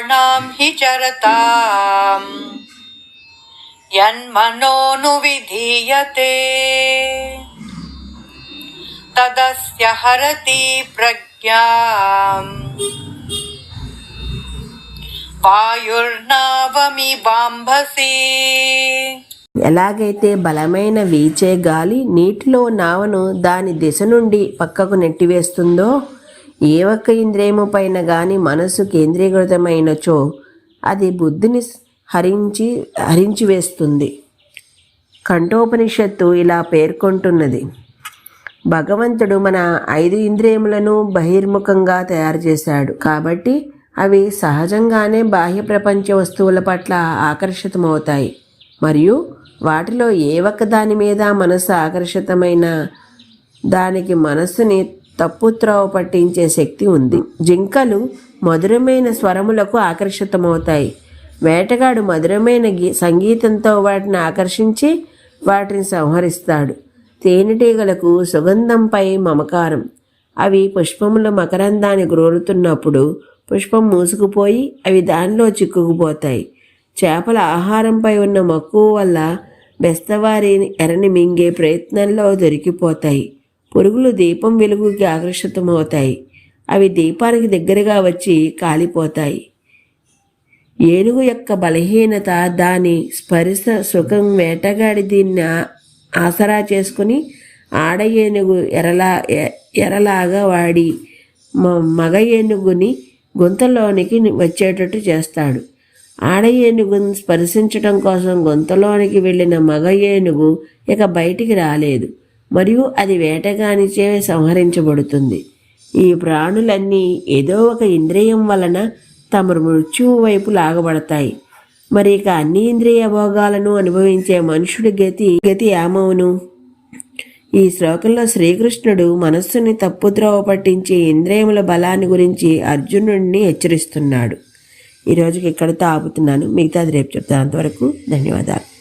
प्राणां हि चरताम् यन्मनोऽनुविधीयते तदस्य हरति प्रज्ञाम् वायुर्नावमिवाम्भसि ఎలాగైతే బలమైన వీచే గాలి నీటిలో నావను దాని దిశ నుండి పక్కకు నెట్టివేస్తుందో ఏ ఒక్క ఇంద్రియము పైన కానీ మనసు కేంద్రీకృతమైనచో అది బుద్ధిని హరించి హరించి వేస్తుంది. కంఠోపనిషత్తు ఇలా పేర్కొంటున్నది. భగవంతుడు మన ఐదు ఇంద్రియములను బహిర్ముఖంగా తయారు చేశాడు. కాబట్టి అవి సహజంగానే బాహ్య ప్రపంచ వస్తువుల పట్ల ఆకర్షితమవుతాయి. మరియు వాటిలో ఏ ఒక్క దాని మీద మనసు ఆకర్షితమైన దానికి మనస్సుని తప్పుత్రోవ పట్టించే శక్తి ఉంది. జింకలు మధురమైన స్వరములకు ఆకర్షితమవుతాయి. వేటగాడు మధురమైన గీ సంగీతంతో వాటిని ఆకర్షించి వాటిని సంహరిస్తాడు. తేనెటీగలకు సుగంధంపై మమకారం. అవి పుష్పముల మకరందాన్ని గ్రోలుతున్నప్పుడు పుష్పం మూసుకుపోయి అవి దానిలో చిక్కుకుపోతాయి. చేపల ఆహారంపై ఉన్న మక్కువ వల్ల బెస్తవారి ఎరని మింగే ప్రయత్నంలో దొరికిపోతాయి. పురుగులు దీపం వెలుగుకి ఆకర్షితమవుతాయి. అవి దీపానికి దగ్గరగా వచ్చి కాలిపోతాయి. ఏనుగు యొక్క బలహీనత దాని స్పరిశ సుఖం వేటగాడి దీన్ని ఆసరా చేసుకుని ఆడ ఏనుగు ఎరలా ఎరలాగా వాడి మ- మగ ఏనుగుని గుంతలోనికి వచ్చేటట్టు చేస్తాడు. ఆడ ఏనుగును స్పర్శించటం కోసం గుంతలోనికి వెళ్ళిన మగ ఏనుగు ఇక బయటికి రాలేదు. మరియు అది వేటగానిచే సంహరించబడుతుంది. ఈ ప్రాణులన్నీ ఏదో ఒక ఇంద్రియం వలన తమ మృత్యువు వైపు లాగబడతాయి. మరి ఇక అన్ని ఇంద్రియ భోగాలను అనుభవించే మనుషుడి గతి గతి ఏమవును ఈ శ్లోకంలో శ్రీకృష్ణుడు మనస్సుని తప్పుద్రోవ పట్టించే ఇంద్రియముల బలాన్ని గురించి అర్జునుడిని హెచ్చరిస్తున్నాడు. ఈరోజుకి ఇక్కడితో ఆపుతున్నాను. మిగతాది రేపు చెప్తాను. అంతవరకు ధన్యవాదాలు.